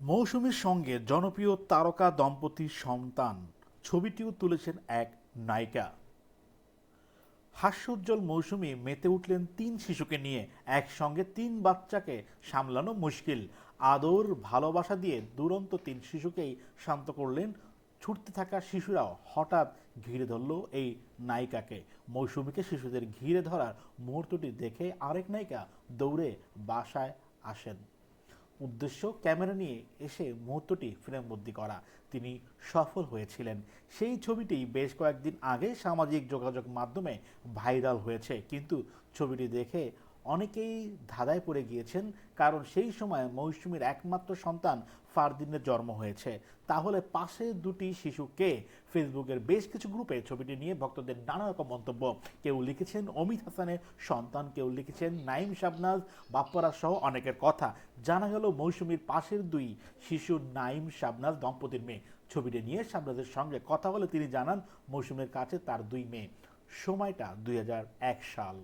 মৌসুমীর সঙ্গে জনপ্রিয় তারকা দম্পতির সন্তান ছবিটিও তুলেছেন এক নায়িকা। হাস্যোজ্জ্বল মৌসুমী মেতে উঠলেন তিন শিশুকে নিয়ে। একসঙ্গে তিন বাচ্চাকে সামলানো মুশকিল। আদর, ভালোবাসা দিয়ে দুরন্ত তিন শিশুকেই শান্ত করলেন। ছুটতে থাকা শিশুরাও হঠাৎ ঘিরে ধরল এই নায়িকাকে। মৌসুমীকে শিশুদের ঘিরে ধরার মুহূর্তটি দেখে আরেক নায়িকা দৌড়ে বাসায় আসেন। উদ্দেশ্য ক্যামেরা নিয়ে এসে মুহূর্তটি ফ্রেমবন্দি করা। তিনি সফল হয়েছিলেন। সেই ছবিটি বেশ কয়েকদিন আগে সামাজিক যোগাযোগ মাধ্যমে ভাইরাল হয়েছে। কিন্তু ছবিটি দেখে অনেকেই ধাঁধায় পড়ে গিয়েছেন, কারণ সেই সময় মৌসুমীর একমাত্র সন্তান ফারদিনের জন্ম হয়েছে। তাহলে পাশে দুটি শিশুকে ফেসবুকের বেশ কিছু গ্রুপে ছবিটি নিয়ে ভক্তদের নানা রকম মন্তব্য। কেউ লিখেছেন, অমিত হাসানের সন্তান কেউ লিখেছেন নাইম শাবনাজ বাপ্পারা সহ অনেকের কথা। জানা গেল মৌসুমীর পাশের দুই শিশু নাইম শাবনাজ দম্পতির মেয়ে। ছবিটি নিয়ে শাবনাজের সঙ্গে কথা বলে তিনি জানান, মৌসুমীর কাছে তার দুই মেয়ে। সময়টা দুই হাজার এক সাল।